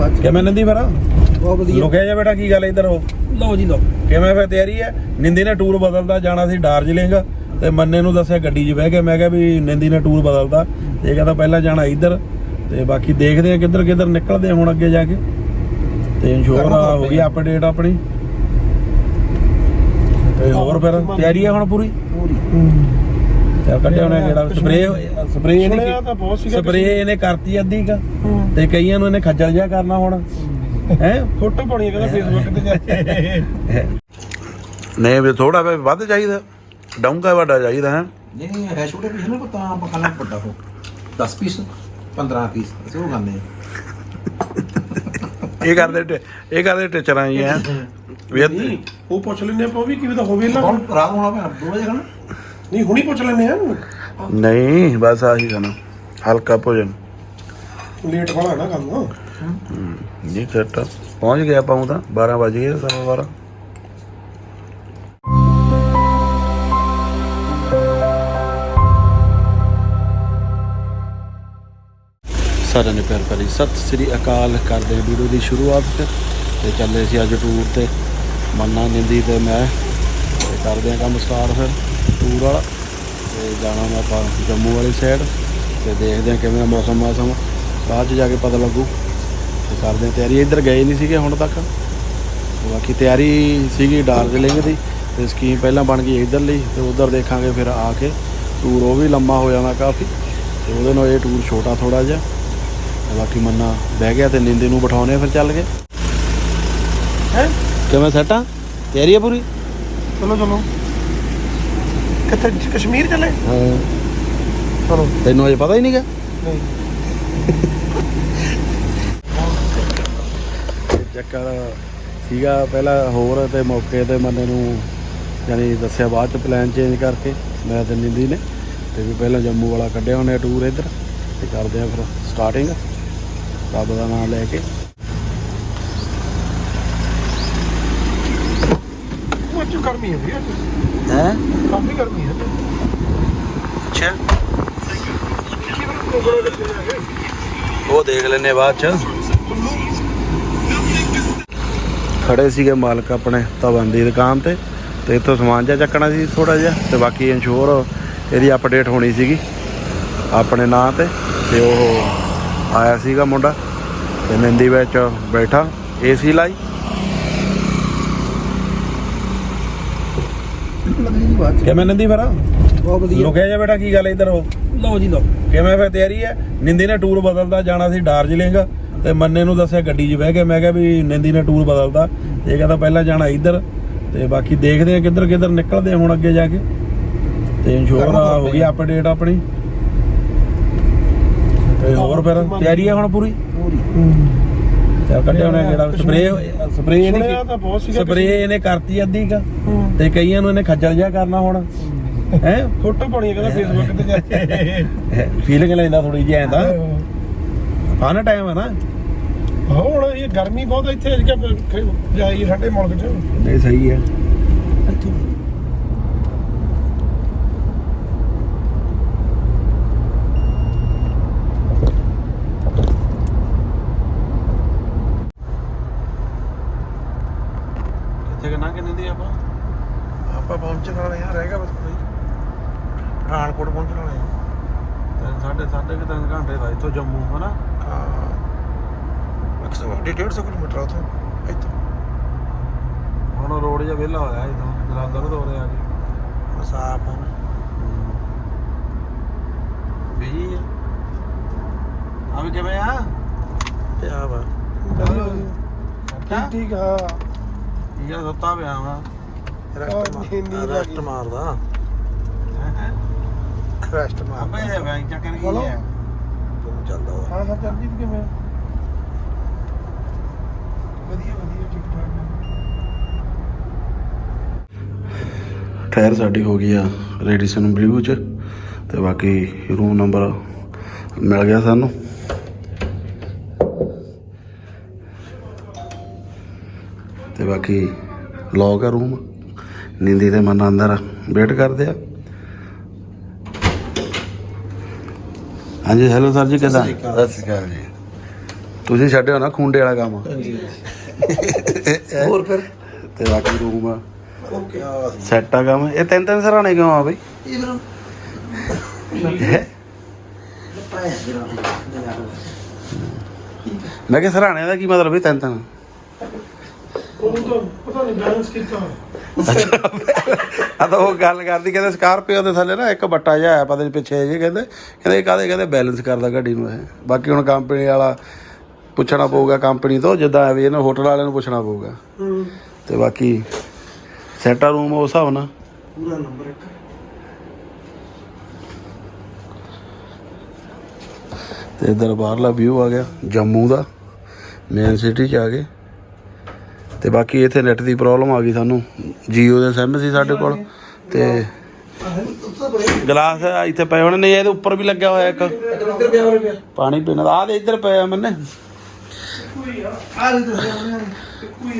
ਬਾਅਦ ਚ। ਕਿਵੇਂ ਨੰਦੀ ਫਿਰ? ਬਹੁਤ ਵਧੀਆ। ਲੁਕਿਆ ਜਾ ਬੇਟਾ ਕੀ ਗੱਲ ਇੱਧਰ? ਹੋ ਲਓ ਜੀ ਲਓ। ਕਿਵੇਂ ਫਿਰ ਤਿਆਰੀ ਹੈ ਨਿੰਦੀ ਨੇ ਟੂਰ ਬਦਲਦਾ ਜਾਣਾ ਸੀ ਡਾਰਜਲਿੰਗ ਤੇ ਮੰਨੇ ਨੂੰ ਦੱਸਿਆ ਗੱਡੀ 'ਚ ਬਹਿ ਕੇ ਮੈਂ ਕਿਹਾ ਵੀ ਨਿੰਦੀ ਨੇ ਟੂਰ ਬਦਲਦਾ। ਇਹ ਕਹਿੰਦਾ ਪਹਿਲਾਂ ਜਾਣਾ ਇੱਧਰ। ਤੇ ਬਾਕੀ ਦੇਖਦੇ ਆ ਕਿੱਧਰ ਕਿੱਧਰ ਨਿਕਲਦੇ ਹੁਣ ਅੱਗੇ ਜਾ ਕੇ। ਤੇ ਇੰਸ਼ੋਰ ਹੋ ਗਈ ਅਪਡੇਟ ਆਪਣੀ। ਤੇ ਹੋਰ ਫਿਰ ਤਿਆਰੀ ਹੈ ਹੁਣ ਪੂਰੀ? ਪੂਰੀ। ਕੱਢਿਆ ਉਹਨੇ ਕਿਹੜਾ ਸਪਰੇ ਸਪਰੇ ਇਹਨੇ ਸੁਣਿਆ ਤਾਂ ਬਹੁਤ ਸੀਗਾ ਸਪਰੇ ਇਹਨੇ ਕਰਤੀ ਅੱਧੀ ਕ ਤੇ ਕਈਆਂ ਨੂੰ ਇਹਨੇ ਖੱਜਲ ਜਿਹਾ ਕਰਨਾ ਹੁਣ। ਹੈ? ਫੋਟੋ ਪਾਉਣੀ ਹੈ ਕਹਿੰਦਾ ਫੇਸਬੁੱਕ ਤੇ ਜਾ ਕੇ। ਨਹੀਂ ਵੀ ਥੋੜਾ ਵੇ ਵੱਧ ਚਾਹੀਦਾ। ਡੌਂਗਾ ਵੱਡਾ ਚਾਹੀਦਾ ਹੈ। ਨਹੀਂ ਨਹੀਂ ਹੈ ਛੋਟੇ ਪੀਸ ਨਾ ਤਾਂ ਆਪਾਂ ਖਾਣਾ ਵੱਡਾ ਹੋ 10 ਪੀਸ 15 ਪੀਸ ਅਸੀਂ ਉਹ ਖਾਂਦੇ ਇਹ ਕਰਦੇ ਟੇ- ਇਹ ਕਰਦੇ ਟੀਚਰਾਂ ਹੀ ਆ ਵੀ ਇਹ- ਨਹੀਂ ਉਹ ਪੁੱਛ ਲੈਨੇ ਆਪਾਂ ਉਹ ਵੀ ਕਿਵੇਂ ਤਾਂ ਹੋਵੇ ਨਾ ਹੁਣ ਰਾਤ ਹੋਣਾ ਪੈਣਾ 2 ਵਜੇ ਖਾਣਾ। ਨਹੀਂ ਹੁਣੀ ਪੁੱਛ ਲੈਨੇ ਆ। ਨਹੀਂ ਬਸ ਆਹੀ ਖਾਣਾ ਹਲਕਾ ਭੋਜਨ। ਲੇਟ ਹੋਣਾ ਨਾ ਕੰਮ। ਜੀ ਸੈਟ ਪਹੁੰਚ ਗਿਆ ਪਾਉਂ ਤਾਂ 12 ਵਜ ਗਏ ਸਵਾ 12 ਸਾਰਿਆਂ ਨੇ ਪਿਆਰ ਭਰੀ ਸਤਿ ਸ੍ਰੀ ਅਕਾਲ। ਕਰਦੇ ਹਾਂ ਵੀਡੀਓ ਦੀ ਸ਼ੁਰੂਆਤ ਤੇ। ਚੱਲੇ ਸੀ ਅੱਜ ਟੂਰ ਤੇ। ਮੰਨਾ ਨਿੰਦੀ ਤੇ ਮੈਂ। ਕਰਦੇ ਹਾਂ ਕੰਮ ਸਟਾਰਟ ਫਿਰ। ਟੂਰ ਵਾਲਾ। ਤੇ ਜਾਣਾ ਮੈਂ ਆਪਾਂ ਜੰਮੂ ਵਾਲੀ ਸਾਈਡ ਤੇ ਦੇਖਦੇ ਹਾਂ ਕਿਵੇਂ ਆ ਮੌਸਮ ਮਾਸਮ। ਬਾਅਦ ਚ ਜਾ ਕੇ ਪਤਾ ਲੱਗੂ। ਤੇ ਕਰਦੇ ਹਾਂ ਤਿਆਰੀ। ਇੱਧਰ ਗਏ ਨਹੀਂ ਸੀਗੇ ਹੁਣ ਤੱਕ। ਬਾਕੀ ਤਿਆਰੀ ਸੀਗੀ ਡਾਰਜਲਿੰਗ ਦੀ। ਤੇ ਸਕੀਮ ਪਹਿਲਾਂ ਬਣ ਗਈ ਇੱਧਰ ਲਈ। ਤੇ ਉਧਰ ਦੇਖਾਂਗੇ ਫਿਰ ਆ ਕੇ। ਟੂਰ ਉਹ ਵੀ ਲੰਮਾ ਹੋ ਜਾਣਾ ਕਾਫੀ। ਤੇ ਉਹਦੇ ਨਾਲ ਇਹ ਟੂਰ ਛੋਟਾ ਥੋੜਾ ਜਿਹਾ। ਬਾਕੀ ਮੰਨਾ ਬਹਿ ਗਿਆ ਤੇ ਨਿੰਦੇ ਨੂੰ ਬਿਠਾਉਣੇ ਫਿਰ ਚੱਲ ਗਏ ਹੈ? ਕਿਵੇਂ ਸੈਟਾਂ ਤਿਆਰੀ ਹੈ ਪੂਰੀ? ਚਲੋ ਚਲੋ। ਕਿੱਥੇ? ਕਸ਼ਮੀਰ ਚੱਲੇ? ਹਾਂ। ਚਲੋ। ਤੈਨੂੰ ਅਜੇ ਪਤਾ ਹੀ ਨਹੀਂਗਾ ਨਹੀਂ। ਚੱਕਰ ਸੀਗਾ ਪਹਿਲਾਂ ਹੋਰ ਤੇ ਮੌਕੇ ਤੇ ਮੰਨੇ ਨੂੰ ਯਾਨੀ ਦੱਸਿਆ ਬਾਅਦ ਚ ਪਲਾਨ ਚੇਂਜ ਕਰਕੇ ਮੈਂ ਤੇ ਨਿੰਦੀ ਨੇ ਤੇ ਵੀ ਪਹਿਲਾਂ ਜੰਮੂ ਵਾਲਾ ਕੱਢਿਆ ਉਹਨੇ ਟੂਰ ਇੱਧਰ ਤੇ ਕਰਦੇ ਆ ਫਿਰ ਸਟਾਰਟਿੰਗ ਰੱਬ ਦਾ ਨਾਮ ਲੈ ਕੇ। ਮੱਚ ਗਰਮੀ ਹੈ ਅੱਜ। ਹੈ? ਕਾਫੀ ਗਰਮੀ ਹੈ। ਅੱਛਾ। ਉਹ ਦੇਖ ਲੈਨੇ ਬਾਅਦ ਚ। ਖੜੇ ਸੀਗੇ ਮਾਲਕ ਆਪਣੇ ਧਵਨ ਦੀ ਦੁਕਾਨ ਤੇ ਤੇ ਇੱਥੋਂ ਸਮਾਨ ਜਿਹਾ ਚੱਕਣਾ ਸੀ ਥੋੜਾ ਜਿਹਾ ਤੇ ਬਾਕੀ ਇੰਸ਼ੋਰ ਇਹਦੀ ਅਪਡੇਟ ਹੋਣੀ ਸੀਗੀ ਆਪਣੇ ਨਾਂ ਤੇ ਤੇ ਉਹ ਆਇਆ ਸੀਗਾ ਮੁੰਡਾ ਤੇ ਨਿੰਦੀ ਵਿੱਚ ਬੈਠਾ ਏਸੀ ਲਾਈ। ਬਾਅਦ ਚ। ਕਿਵੇਂ ਨਿੰਦੀ ਫਿਰ? ਬਹੁਤ ਵਧੀਆ। ਲੁਕਿਆ ਜਾ ਬੇਟਾ ਕੀ ਗੱਲ ਇੱਧਰ? ਹੋ ਲਓ ਜੀ ਲਓ। ਕਿਵੇਂ ਫਿਰ ਤਿਆਰੀ ਹੈ? ਨਿੰਦੀ ਨੇ ਟੂਰ ਬਦਲਦਾ ਜਾਣਾ ਸੀ ਡਾਰਜਲਿੰਗ ਤੇ ਮੰਨੇ ਨੂੰ ਦੱਸਿਆ ਗੱਡੀ 'ਚ ਬਹਿ ਕੇ। ਮੈਂ ਕਿਹਾ ਵੀ ਨਿੰਦੀ ਨੇ ਟੂਰ ਬਦਲਦਾ। ਇਹ ਕਹਿੰਦਾ ਪਹਿਲਾਂ ਜਾਣਾ ਇੱਧਰ ਤੇ ਬਾਕੀ ਦੇਖਦੇ ਆ ਕਿੱਧਰ ਕਿੱਧਰ ਨਿਕਲਦੇ ਹੁਣ ਅੱਗੇ ਜਾ ਕੇ। ਤੇ ਇੰਸ਼ੋਰ ਹੋ ਗਈ ਅਪਡੇਟ ਆਪਣੀ। ਤੇ ਹੋਰ ਫਿਰ ਤਿਆਰੀ ਹੈ ਹੁਣ ਪੂਰੀ? ਪੂਰੀ। ਤੇ ਕੱਢਿਆ ਉਹਨੇ ਕਿਹੜਾ? ਸਪਰੇ ਇਹਨੇ ਸਪਰੇ ਇਹਨੇ ਕਰਤੀ ਅੱਧੀ ਕ। ਤੇ ਕਈਆਂ ਨੂੰ ਇਹਨੇ ਖੱਜਲ ਜਿਹਾ ਕਰਨਾ ਹੁਣ। ਹੈ? ਫੋਟੋ ਪਾਉਣੀ ਕਹਿੰਦਾ ਫੇਸਬੁੱਕ ਤੇ ਜਾ ਕੇ। ਫੀਲਿੰਗ ਲੈਂਦਾ ਥੋੜੀ ਜਿਹੀ ਐਂ ਤਾਂ। ਫਨ ਟਾਈਮ ਹੈ ਨਾ। ਹੁਣ ਇਹ ਗਰਮੀ ਬਹੁਤ ਇੱਥੇ ਅੱਜ ਜਾਈ ਸਾਡੇ ਮੁਲਕ 'ਚ। ਨਹੀਂ ਸਹੀ ਹੈ ਕਿੱਥੇ ਕਨਾ ਕਿੰਨੇ ਦੀ ਆਪਾਂ? ਆਪਾਂ ਪਹੁੰਚਣ ਵਾਲੇ ਆ ਰਹਿ ਗਿਆ ਬਸ ਕੋਈ। ਪਠਾਨਕੋਟ ਪਹੁੰਚਣ ਵਾਲੇ ਆ ਤਿੰਨ ਸਾਢੇ ਸਾਢੇ ਕਿ ਤਿੰਨ ਘੰਟੇ ਦਾ ਇੱਥੋਂ ਜੰਮੂ ਹਨਾ? ਹਾਂ। 150 150 ਕਿਲੋਮੀਟਰ ਆ ਉੱਥੋਂ ਇੱਥੋਂ। ਹੁਣ ਰੋਡ ਜਿਹਾ ਵਿਹਲਾ ਹੋਇਆ ਇਥੋਂ ਜਲੰਧਰ ਤੋਂ ਉਰੇ ਆ ਕੇ। ਮਸਾਫ ਹੈ। ਬਈ ਆ। ਵੀ ਕਿਵੇਂ ਆ? ਪਿਆ ਵਾ। ਠੀਕ ਠੀਕ ਆ ਸੁੱਤਾ ਪਿਆ ਵਾ। ਰੈਸਟ ਮਾਰ ਰੈਸਟ ਮਾਰਦਾ। ਰੈਸਟ ਮਾਰਦਾ। ਆਪੇ ਬੈਂਕ ਚੱਕਰ ਕੀ। ਹੈ? ਤੂੰ ਚੱਲਦਾ ਵਾ। ਹਾਂ ਹਾਂ ਚਰਨਜੀਤ ਕਿਵੇਂ? ਵਧੀਆ ਵਧੀਆ ਠੀਕ ਠਾਕ ਟਾਇਰ ਸਾਡੀ ਹੋ ਗਈ ਆ ਰੇਡੀਸਨ ਬਲੂ ਚ ਤੇ ਬਾਕੀ ਰੂਮ ਨੰਬਰ ਮਿਲ ਗਿਆ ਸਾਨੂੰ। ਤੇ ਬਾਕੀ ਲੌਕ ਆ ਰੂਮ ਨਿੰਦੀ ਤੇ ਮਨ ਅੰਦਰ ਵੇਟ ਕਰਦੇ ਆ। ਹਾਂਜੀ ਹੈਲੋ ਸਰ ਜੀ ਕਿਦਾਂ? ਸਤਿ ਸ਼੍ਰੀ ਅਕਾਲ। ਜੀ। ਤੁਸੀਂ ਛੱਡਿਓ ਨਾ ਖੁੰਡੇ ਵਾਲਾ ਕੰਮ। ਹੋਰ ਫਿਰ? ਤੇ ਬਾਕੀ ਰੂਮ ਆ। ਓਕੇ ਸੈੱਟ ਆ ਕੰਮ। ਇਹ ਤਿੰਨ ਤਿੰਨ ਸਰਾਣੇ ਕਿਉਂ ਆ ਬਈ? ਇਹ ਫਿਰ? ਮੈਂ ਕਿਹਾ ਸਰਾਣੇ ਦਾ ਕੀ ਮਤਲਬ ਹੈ ਤਿੰਨ ਤਿੰਨ? ਉਹ ਤਾਂ ਪਤਾ ਨਹੀਂ ਬੈਲੈਂਸ ਕੀਤਾ ਆ ਤਾਂ ਉਹ ਗੱਲ ਕਰਦੀ ਕਹਿੰਦੇ ਸਕਾਰਪੀਓ ਦੇ ਥੱਲੇ ਨਾ ਇੱਕ ਬੱਟਾ ਜਿਹਾ ਆਇਆ ਪਤਾ ਨਹੀਂ ਪਿੱਛੇ ਜੇ ਕਹਿੰਦੇ ਕਹਿੰਦੇ ਕਾਦੇ ਕਹਿੰਦੇ ਬੈਲੈਂਸ ਕਰਦਾ ਗੱਡੀ ਨੂੰ ਇਹ। ਬਾਕੀ ਹੁਣ ਕੰਪਨੀ ਵਾਲਾ ਪੁੱਛਣਾ ਪਊਗਾ ਕੰਪਨੀ ਤੋਂ ਜਿੱਦਾਂ ਵੀ ਇਹਨਾਂ ਹੋਟਲ ਵਾਲਿਆਂ ਨੂੰ ਪੁੱਛਣਾ ਪਊਗਾ। ਤੇ ਬਾਕੀ ਸੈਟਾ ਰੂਮ ਉਸ ਹਿਸਾਬ ਨਾਲ। ਪੂਰਾ ਨੰਬਰ ਇੱਕ। ਤੇ ਇਧਰ ਬਾਹਰਲਾ ਵਿਊ ਆ ਗਿਆ ਜੰਮੂ ਦਾ ਮੇਨ ਸਿਟੀ ਚ ਆ ਗਏ। ਤੇ ਬਾਕੀ ਇੱਥੇ ਨੈਟ ਦੀ ਪ੍ਰੋਬਲਮ ਆ ਗਈ ਸਾਨੂੰ। ਜੀਓ ਦੇ ਸਿਮ ਸੀ ਸਾਡੇ ਕੋਲ ਤੇ ਗਲਾਸ ਇੱਥੇ ਪਏ ਹੋਣੇ ਨਹੀਂ ਇਹਦੇ ਉੱਪਰ ਵੀ ਲੱਗਿਆ ਹੋਇਆ ਇੱਕ। ਪਾਣੀ ਪੀਣ ਦਾ। ਆ ਦੇ ਇੱਧਰ ਪਿਆ ਮੈਨੇ ਆ ਦੇ ਦੱਸਿਆ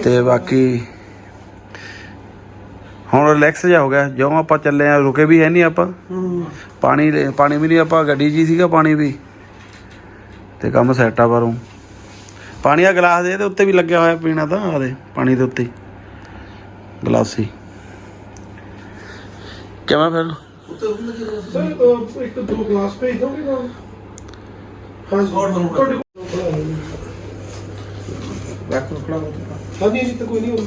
ਤੇ ਬਾਕੀ ਹੁਣ ਰਿਲੈਕਸ ਜਾ ਹੋ ਗਿਆ। ਜਿਉਂ ਆਪਾਂ ਚੱਲੇ ਆ, ਰੁਕੇ ਵੀ ਹੈ ਨਹੀਂ ਆਪਾਂ। ਪਾਣੀ ਪਾਣੀ ਵੀ ਨਹੀਂ ਆਪਾਂ ਗੱਡੀ 'ਚ ਹੀ ਸੀਗਾ ਪਾਣੀ ਵੀ। ਤੇ ਕੰਮ ਸੈੱਟ ਆ ਪਰੋਂ ਪਾਣੀ ਆ ਗਲਾਸ ਦੇ ਇਹਦੇ ਉੱਤੇ ਵੀ ਲੱਗਿਆ ਹੋਇਆ ਪੀਣਾ ਤਾਂ ਆ ਦੇ ਪਾਣੀ ਦੇ ਉੱਤੇ। ਗਲਾਸੀ। ਕਿਵੇਂ ਫਿਰ? ਸਰ ਇੱਕ ਦੋ ਗਲਾਸ ਭੇਜ ਦੋਗੇ ਨਾ ਹਾਂ। ਤੁਹਾਡੇ ਨੂੰ ਖੜਾ ਹੋ ਤਾਂ ਕੋਈ ਨਹੀਂ ਉਹ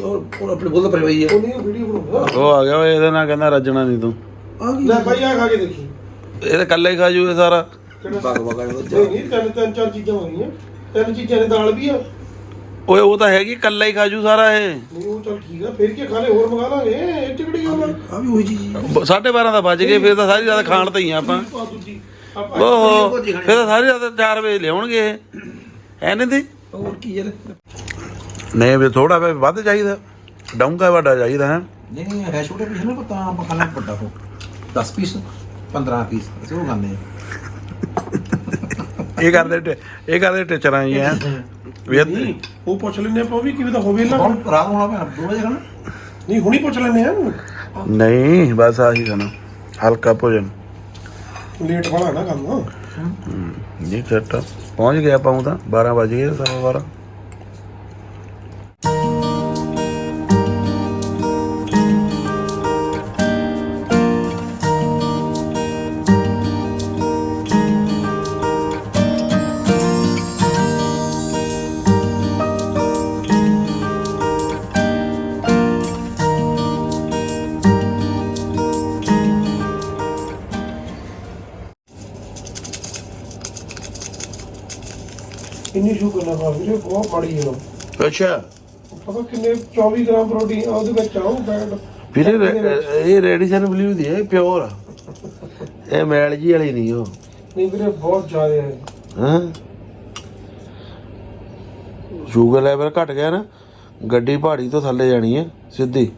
ਹੋਰ ਹੁਣ ਆਪਣੇ ਬੋਲ ਪਰ ਭਈ ਹੈ ਨਹੀਂ ਵੀਡੀਓ ਬਣਾਉਂਦਾ ਉਹ ਆ ਗਿਆ ਓਏ ਇਹਦੇ ਨਾਲ ਕਹਿੰਦਾ ਰੱਜਣਾ ਨਹੀਂ ਤੂੰ। ਆ ਗਈ ਲੈ ਭਾਈ ਆ ਖਾ ਕੇ ਦੇਖੀ ਇਹ ਤਾਂ ਇਕੱਲੇ ਹੀ ਖਾ ਜੂ ਇਹ ਸਾਰਾ। ਬਾਗ ਬਾਗ ਨਹੀਂ ਨਹੀਂ ਤਿੰਨ ਤਿੰਨ ਚਾਰ ਚੀਜ਼ਾਂ ਹੋ ਗਈਆਂ। ਤਿੰਨ ਚੀਜ਼ਾਂ ਨੇ ਦਾਲ ਵੀ ਆ। ਓਏ ਉਹ ਤਾਂ ਹੈਗੀ ਇਕੱਲਾ ਹੀ ਖਾ ਜੂ ਸਾਰਾ ਇਹ। ਨਹੀਂ ਉਹ ਚੱਲ ਠੀਕ ਆ ਫਿਰ ਕੀ ਖਾਣੇ ਹੋਰ ਮੰਗਾ ਲਾਂਗੇ। ਇਹ ਗੱਲ ਆ? ਆ ਵੀ ਉਹੀ ਚੀਜ਼ ਹੀ ਬ- ਸਾਢੇ 12 ਦਾ ਵੱਜ ਗਏ ਫਿਰ ਤਾਂ ਸਾਰੀ ਰਾਤ ਖਾਣ ਤੇ ਹੀ ਆ ਆਪਾਂ। ਆ ਦੂਜੀ। ਆਪਾਂ ਓਹੋ ਫਿਰ ਤਾਂ ਸਾਰੀ ਰਾਤ 4 ਵਜੇ ਲਿਆਉਣਗੇ ਇਹ। ਐ ਨਹੀਂ ਦੀ ਹੋਰ ਕੀ ਯਾਰ? ਨਹੀਂ ਵੀ ਥੋੜਾ ਵੇ ਵੱਧ ਚਾਹੀਦਾ। ਡੌਂਗਾ ਵੱਡਾ ਚਾਹੀਦਾ ਹੈ। ਨਹੀਂ ਨਹੀਂ ਹੈ ਛੋਟੇ ਪੀਸ ਨਾ ਪਤਾ ਆਪਾਂ ਖਾਣਾ ਵੱਡਾ ਹੋ 10 ਪੀਸ 15 ਪੀਸ ਅਸੀਂ ਉਹ ਖਾਂਦੇ ਆ। ਇਹ ਕਰਦੇ ਟੇ- ਇਹ ਕਰਦੇ ਟੀਚਰਾਂ ਹੀ ਆ। ਵੀ ਇਹ- ਨਹੀਂ ਉਹ ਪੁੱਛ ਲੈਨੇ ਆਪਾਂ ਉਹ ਵੀ ਕਿਵੇਂ ਦਾ ਹੋਵੇ ਨਾ ਹੁਣ ਰਾਤ ਹੋਣਾ ਪੈਣਾ ਦੋ ਵਜੇ ਖਾਣਾ ਨਹੀਂ ਹੁਣੀ ਪੁੱਛ ਲੈਨੇ ਆ ਨਹੀਂ ਬਸ ਆਹੀ ਖਾਣਾ ਹਲਕਾ ਭੋਜਨ। ਲੇਟ ਵਾਲਾ ਨਾ ਕੰਮ। ਜੀ ਸੈਟ ਪਹੁੰਚ ਗਿਆ ਆਪਾਂ ਊਂ ਤਾਂ। 12 ਵਜ ਗਏ ਸਵਾ 12 ਖਾ ਵੀਰੇ ਬਹੁਤ ਮਾੜੀ ਹੈ ਅੱਛਾ। ਪਤਾ ਕਿੰਨੇ 24 ਗ੍ਰਾਮ ਪ੍ਰੋਟੀਨ ਆ ਉਹਦੇ ਵਿੱਚ ਆਉ ਬੈਡ ਵੀਰੇ ਰੇ- ਇਹ ਰੈਡੀਸਨ ਬਲੂ ਦੀ ਹੈ ਪਿਓਰ ਇਹ ਮੈਲ ਜੀ ਵਾਲੀ ਨਹੀਂ ਉਹ। ਨਹੀਂ ਵੀਰੇ ਬਹੁਤ ਜ਼ਿਆਦਾ ਹੈ। ਹਾਂ? ਸ਼ੂਗਰ ਲੈਵਲ ਘਟ ਗਿਆ ਨਾ ਗੱਡੀ ਪਹਾੜੀ ਤੋਂ ਥੱਲੇ ਜਾਣੀ ਹੈ ਸਿੱਧੀ।